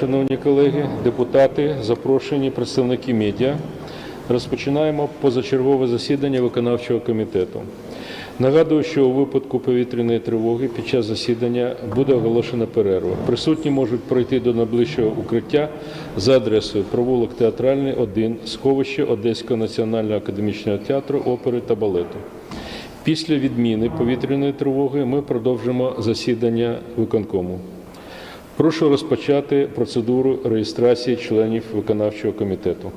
шановні колеги, депутати, запрошені представники медіа. Розпочинаємо позачергове засідання виконавчого комітету. Нагадую, що у випадку повітряної тривоги під час засідання буде оголошена перерва. Присутні можуть пройти до найближчого укриття за адресою провулок Театральний, 1, сховище Одеського національного академічного театру опери та балету. Після відміни повітряної тривоги ми продовжимо засідання виконкому. Прошу розпочати процедуру реєстрації членів виконавчого комітету.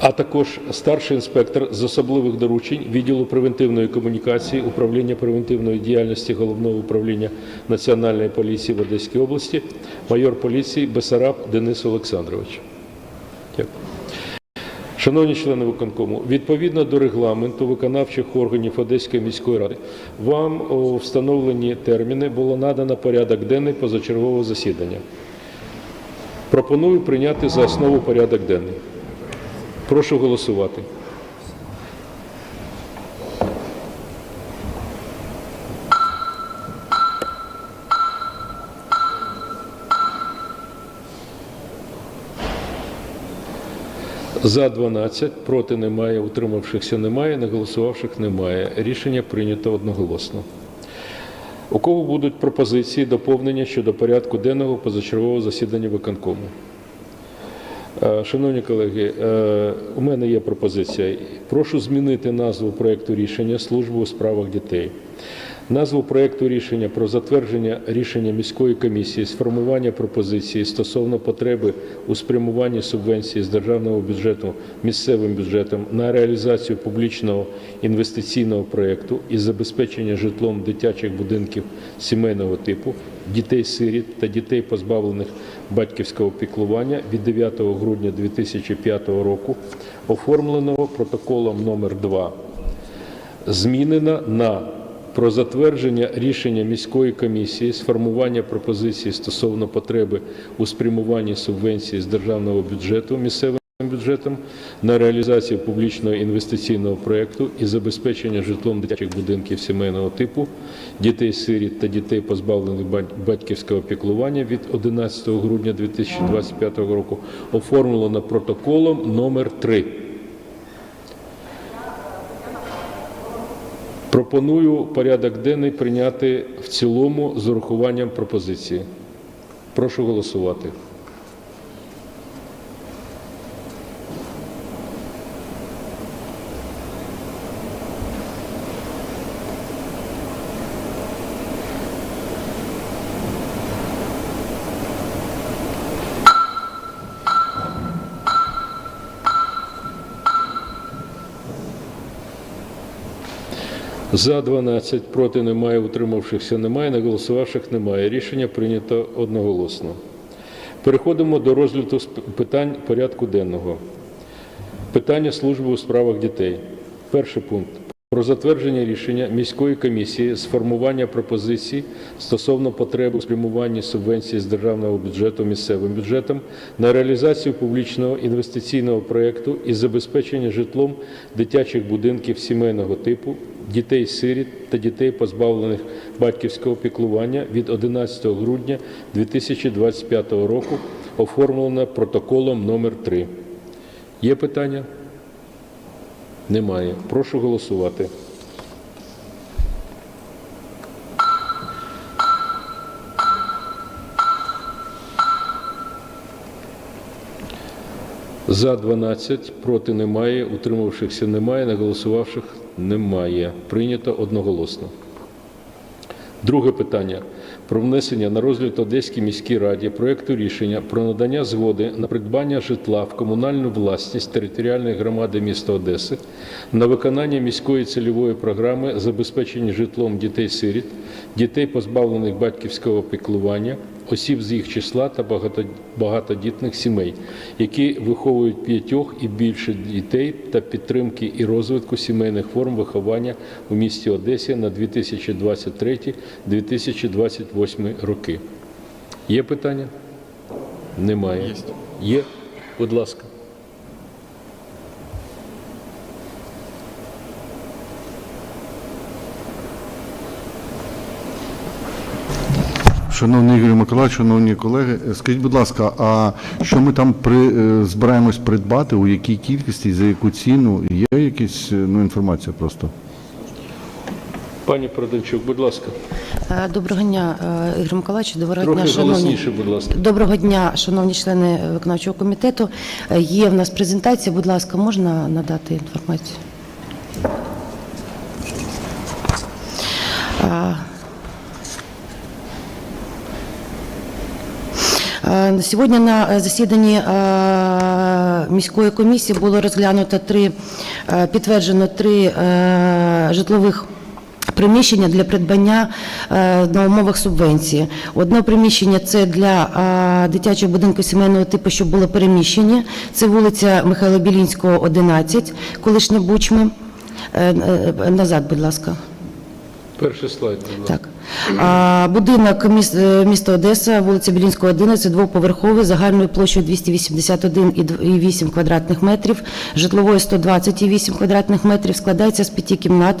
А також старший інспектор з особливих доручень відділу превентивної комунікації управління превентивної діяльності головного управління Національної поліції в Одеській області, майор поліції Бесараб Денис Олександрович. Дякую. Шановні члени виконкому, відповідно до регламенту виконавчих органів Одеської міської ради, вам у встановлені терміни було надано порядок денний позачергового засідання. Пропоную прийняти за основу порядок денний. Прошу голосувати. За 12, проти немає, утримавшихся немає, не голосувавших немає. Рішення прийнято одноголосно. У кого будуть пропозиції доповнення щодо порядку денного позачергового засідання виконкому? Е, Шановні колеги, е, у мене є пропозиція. Прошу змінити назву проекту рішення служби у справах дітей. Назву проекту рішення про затвердження рішення міської комісії з формування пропозиції стосовно потреби у спрямуванні субвенції з державного бюджету місцевим бюджетом на реалізацію публічного інвестиційного проекту із забезпечення житлом дитячих будинків сімейного типу, дітей-сиріт та дітей, позбавлених батьківського піклування від 9 грудня 2005 року, оформленого протоколом номер 2 змінена на про затвердження рішення міської комісії з формування пропозиції стосовно потреби у спрямуванні субвенції з державного бюджету місцевим бюджетом на реалізацію публічного інвестиційного проєкту і забезпечення житлом дитячих будинків сімейного типу, дітей-сиріт та дітей, позбавлених бать- батьківського піклування від 11 грудня 2025 року, оформлено протоколом номер 3. Пропоную порядок денний прийняти в цілому з урахуванням пропозиції. Прошу голосувати. За 12, проти немає, утримавшихся немає, не голосувавших немає. Рішення прийнято одноголосно. Переходимо до розгляду питань порядку денного. Питання служби у справах дітей. Перший пункт. Про затвердження рішення міської комісії з формування пропозицій стосовно потреби у спрямуванні субвенції з державного бюджету місцевим бюджетом на реалізацію публічного інвестиційного проєкту із забезпечення житлом дитячих будинків сімейного типу, дітей-сиріт та дітей, позбавлених батьківського піклування від 11 грудня 2025 року, оформлено протоколом номер 3 Є питання? Немає. Прошу голосувати. За 12, проти немає, утримавшихся немає, не голосувавших немає. Прийнято одноголосно. Друге питання. про внесення на розгляд Одеській міській раді проекту рішення про надання згоди на придбання житла в комунальну власність територіальної громади міста Одеси на виконання міської цільової програми забезпечення житлом дітей-сиріт, дітей, позбавлених батьківського піклування, осіб з їх числа та багато- багатодітних сімей, які виховують п'ятьох і більше дітей та підтримки і розвитку сімейних форм виховання у місті Одесі на 2023-2028 роки. Є питання? Немає. Є. Будь ласка. Шановний Ігор Миколаївич, шановні колеги, е, скажіть, будь ласка, а що ми там при, е, збираємось придбати, у якій кількості, за яку ціну? Є якась е, ну, інформація просто? Пані Проданчук, будь ласка. Доброго дня, Ігор Миколаївич. Доброго Трохи дня, шановні. будь ласка. Доброго дня, шановні члени виконавчого комітету. Є в нас презентація. Будь ласка, можна надати інформацію? А, Е, на Сьогодні на е, засіданні е, міської комісії було розглянуто три, е, підтверджено три е, житлових приміщення для придбання е, на умовах субвенції. Одне приміщення це для е, дитячого будинку сімейного типу, що було переміщені. Це вулиця Михайла Білінського, 11, колишня Бучми. Е, е, Назад, будь ласка. Перший слайд, будь ласка. Так. Будинок е, міста Одеса, вулиця Білінського, 11, двоповерховий, загальною площею 281,8 квадратних метрів, житловою 120,8 квадратних метрів, складається з п'яти кімнат,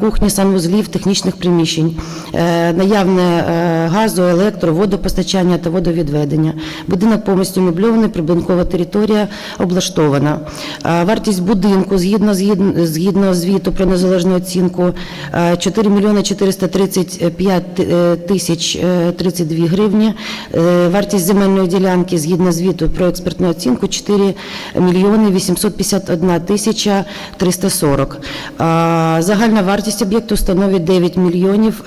кухні, санвузлів, технічних приміщень, е, наявне е, газу, електро, водопостачання та водовідведення. Будинок повністю мебльований, прибудинкова територія облаштована. Вартість будинку згідно звіту про незалежну оцінку 4 мільйони 430 35 е, тисяч е, 32 гривні. Е, вартість земельної ділянки згідно звіту про експертну оцінку 4 мільйони 851 тисяча 340. Загальна вартість об'єкту становить 9 мільйонів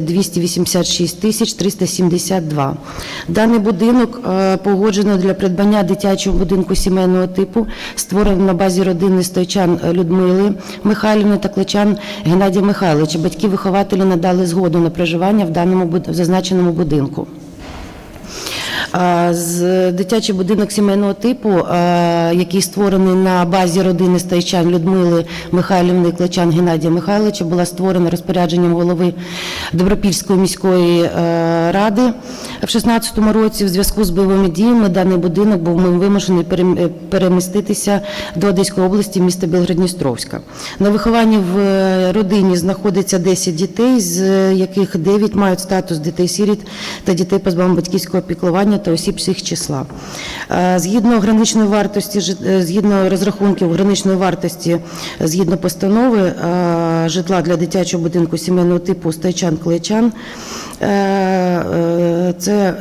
286 тисяч 372. Даний будинок погоджено для придбання дитячого будинку сімейного типу, створено на базі родини стойчан Людмили Михайлівни та кличан Геннадія Михайловича. Батьки вихователі надали згоду на проживання в даному в зазначеному будинку. З дитячий будинок сімейного типу, який створений на базі родини Стайчан Людмили Михайлівни і Кличан Геннадія Михайловича, була створена розпорядженням голови Добропільської міської ради в 2016 році. В зв'язку з бойовими діями даний будинок був вимушений переміститися до Одеської області, міста Білгород-Дністровська. На вихованні в е, родині знаходиться 10 дітей, з яких 9 мають статус дітей-сіріт та дітей позбавлених батьківського та осіб їх числа. Е, Згідно граничної вартості, е, згідно розрахунків граничної вартості, згідно постанови е, житла для дитячого будинку сімейного типу Стайчан-Клечан, е, е, це е,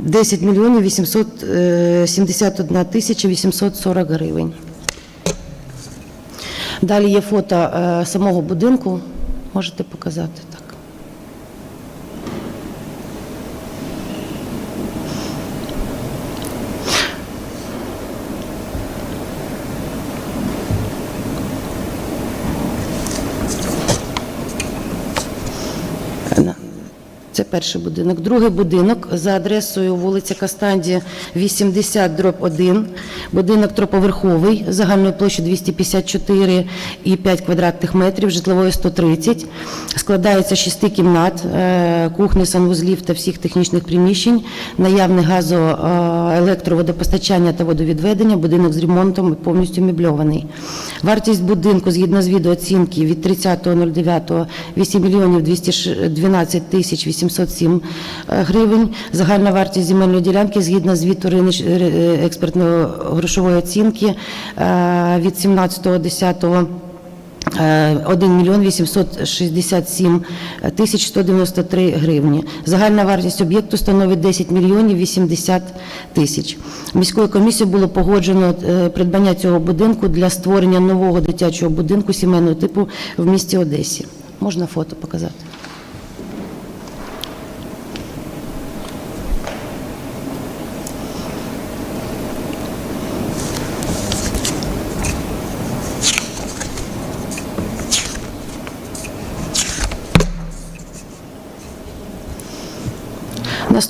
10 мільйонів 871 тисяча 840 гривень. Далі є фото самого будинку. Можете показати перший будинок. Другий будинок за адресою вулиця Кастанді, 80 дроб 1, будинок троповерховий загальною площею 254,5 квадратних метрів, житлової 130, складається з шести кімнат, е, кухні, санвузлів та всіх технічних приміщень, наявне газо, е, електроводопостачання та водовідведення, будинок з ремонтом повністю мебльований. Вартість будинку згідно з відеооцінки від 30.09 8 мільйонів 212 тисяч 800 507 е, гривень. Загальна вартість земельної ділянки згідно звіту е, експертної грошової оцінки е, від 17.10 1 мільйон 867 тисяч 193 гривні. Загальна вартість об'єкту становить 10 мільйонів 80 тисяч. Міською комісією було погоджено придбання цього будинку для створення нового дитячого будинку сімейного типу в місті Одесі. Можна фото показати.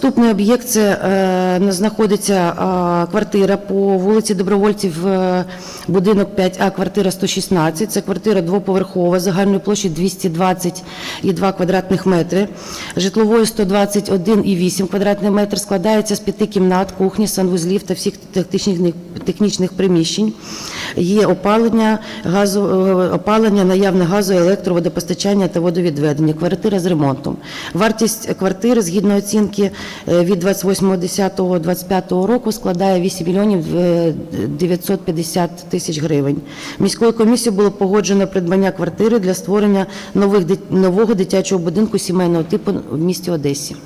Наступний об'єкт це е, знаходиться е, квартира по вулиці Добровольців, е, будинок 5А, квартира 116. Це квартира двоповерхова, загальною площею 222 квадратних метри. Житловою 121,8 квадратних метр складається з п'яти кімнат, кухні, санвузлів та всіх технічних, технічних приміщень. Є опалення, газу, е, опалення, наявне газу, електро, водопостачання та водовідведення. Квартира з ремонтом. Вартість квартири згідно оцінки від 28.10.25 року складає 8 мільйонів е, 950 тисяч гривень. Міською комісією було погоджено придбання квартири для створення нових, нового дитячого будинку сімейного типу в місті Одесі.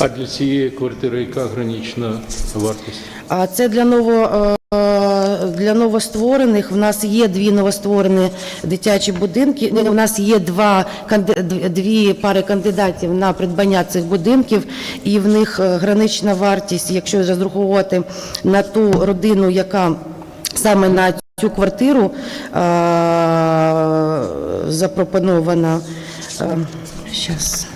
А для цієї квартири яка гранична вартість? А це для ново е, для новостворених. В нас є дві новостворені дитячі будинки. У нас є два дві пари кандидатів на придбання цих будинків, і в них е, гранична вартість, якщо розраховувати на ту родину, яка саме на цю квартиру е, запропонована. Зараз.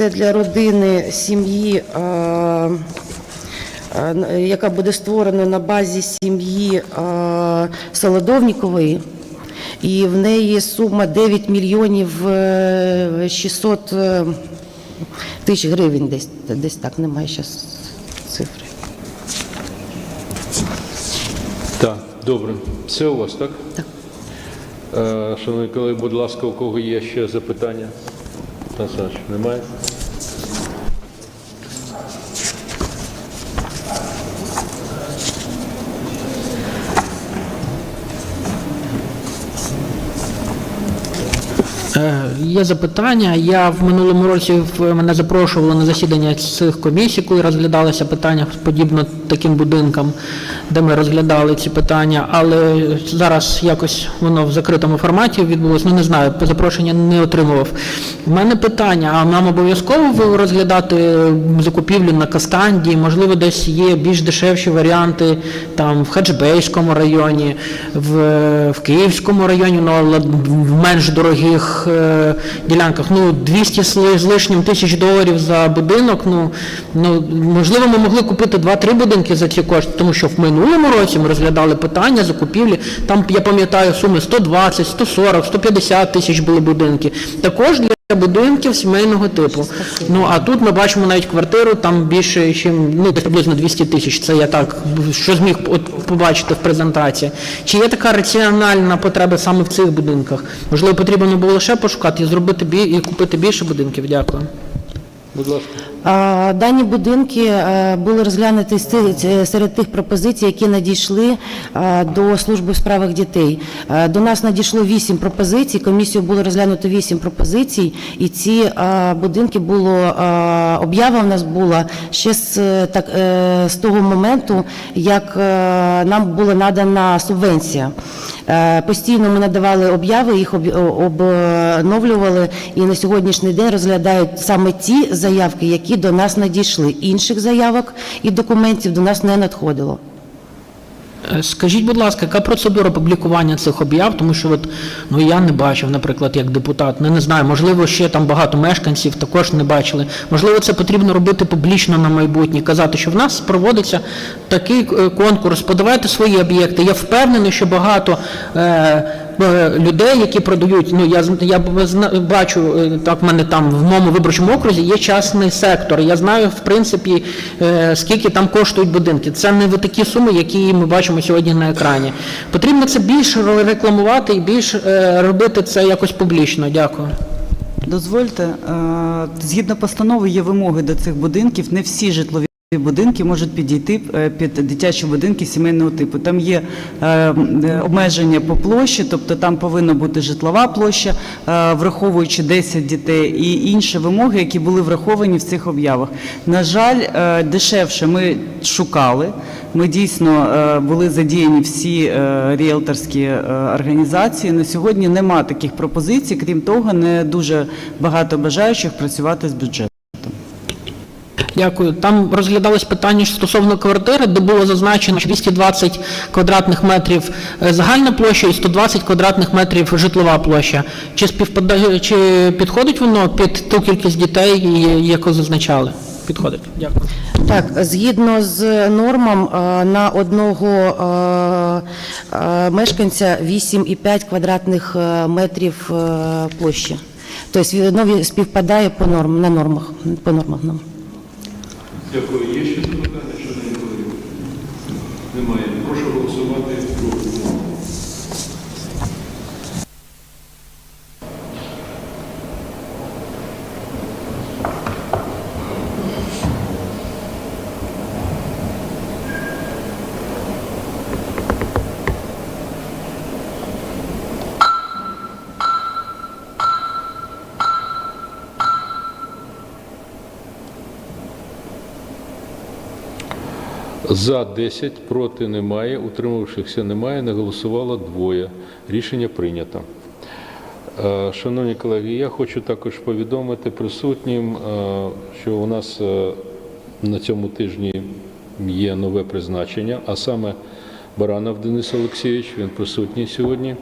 Це для родини сім'ї, е, е, яка буде створена на базі сім'ї е, Солодовнікової. І в неї сума 9 мільйонів е, 600 е, тисяч гривень десь, десь так, немає зараз цифри. Так, добре. Це у вас, так? Так. Шановні колеги, будь ласка, у кого є ще запитання? Насаш, немає? Е, Є запитання. Я в минулому році мене запрошували на засідання цих комісій, коли розглядалися питання подібно таким будинкам, де ми розглядали ці питання, але зараз якось воно в закритому форматі відбулося. Ну не знаю, запрошення не отримував. У мене питання: а нам обов'язково розглядати закупівлю на Кастанді? Можливо, десь є більш дешевші варіанти там в Хаджбейському районі, в, в Київському районі, ну але в менш дорогих е, ділянках. Ну 200 з лишнім тисяч доларів за будинок. Ну ну можливо, ми могли купити 2-3 будинки за ці кошти, тому що в минулому році ми розглядали питання закупівлі. Там я пам'ятаю суми 120, 140, 150 тисяч були будинки. Також для будинків сімейного типу. Ну а тут ми бачимо навіть квартиру там більше, ніж ну приблизно 200 тисяч. Це я так що зміг от побачити в презентації. Чи є така раціональна потреба саме в цих будинках? Можливо, потрібно було лише пошукати і зробити бі і купити більше будинків. Дякую. Будь ласка. Дані будинки е, були розглянуті ц- серед тих пропозицій, які надійшли е, до служби у справах дітей. Е, До нас надійшло вісім пропозицій. Комісію було розглянуто вісім пропозицій, і ці е, будинки було е, об'ява в нас була ще з е, так е, з того моменту, як е, нам була надана субвенція. Е, Постійно ми надавали обяви, їх обновлювали, і на сьогоднішній день розглядають саме ті заявки, які до нас надійшли. Інших заявок і документів до нас не надходило. Е, Скажіть, будь ласка, яка процедура публікування цих об'яв? Тому що от, ну, я не бачив, наприклад, як депутат. Не, не знаю, можливо, ще там багато мешканців також не бачили. Можливо, це потрібно робити публічно на майбутнє, казати, що в нас проводиться такий е, конкурс, подавайте свої об'єкти. Я впевнений, що багато е, людей, які продають, ну я я бачу, е, так в мене там в моєму виборчому окрузі є частний сектор. Я знаю, в принципі, е, скільки там коштують будинки. Це не такі суми, які ми бачимо сьогодні на екрані. Потрібно це більше рекламувати і більш е, робити це якось публічно. Дякую. Дозвольте, е, згідно постанови є вимоги до цих будинків. Не всі житлові Будинки можуть підійти е, під дитячі будинки сімейного типу. Там є е, е, обмеження по площі, тобто там повинна бути житлова площа, е, враховуючи 10 дітей і інші вимоги, які були враховані в цих об'явах. На жаль, е, дешевше ми шукали. Ми дійсно е, були задіяні всі е, ріелторські е, організації. На сьогодні нема таких пропозицій. Крім того, не дуже багато бажаючих працювати з бюджетом. Дякую. Там розглядалось питання стосовно квартири, де було зазначено що 220 квадратних метрів е, загальна площа і 120 квадратних метрів житлова площа. Чи співпадає, чи підходить воно під ту кількість дітей, яку зазначали? Підходить. Дякую. Так, згідно з нормам е, на одного е, мешканця 8,5 квадратних метрів площі. Тобто воно співпадає по норм, на нормах, по нормах. нам. Дякую. Є ще запитання, не говорю. Немає. За 10, проти немає, утримавшихся немає, не голосувало двоє. Рішення прийнято. Е, Шановні колеги, я хочу також повідомити присутнім, е, що у нас е, на цьому тижні є нове призначення, а саме Баранов Денис Олексійович, він присутній сьогодні.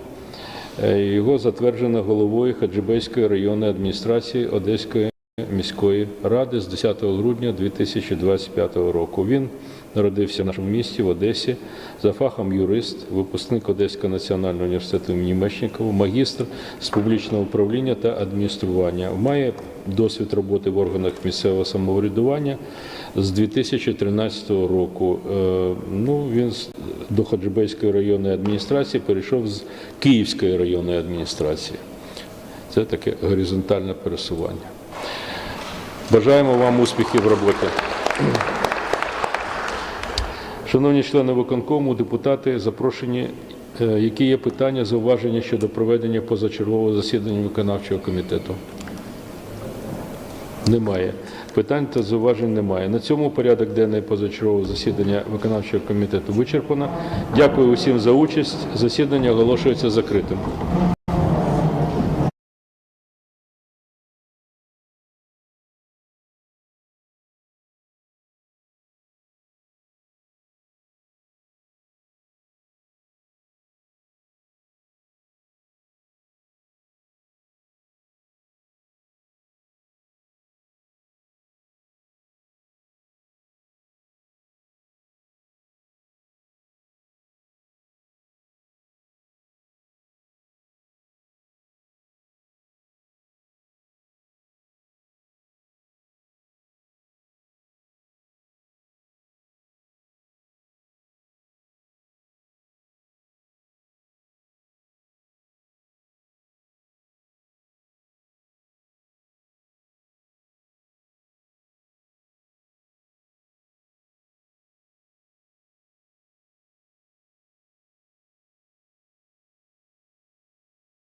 Його затверджено головою Хаджибейської районної адміністрації Одеської міської ради з 10 грудня 2025 року. Він народився в нашому місті в Одесі за фахом юрист, випускник Одеського національного університету імені Мечникова, магістр з публічного управління та адміністрування. Має досвід роботи в органах місцевого самоврядування з 2013 року. Е, Ну, він до Хаджибейської районної адміністрації перейшов з Київської районної адміністрації. Це таке горизонтальне пересування. Бажаємо вам успіхів в роботі. Шановні члени виконкому, депутати, запрошені, е, які є питання, зауваження щодо проведення позачергового засідання виконавчого комітету? Немає. Питань та зауважень немає. На цьому порядок денний позачергового засідання виконавчого комітету вичерпано. Дякую усім за участь. Засідання оголошується закритим.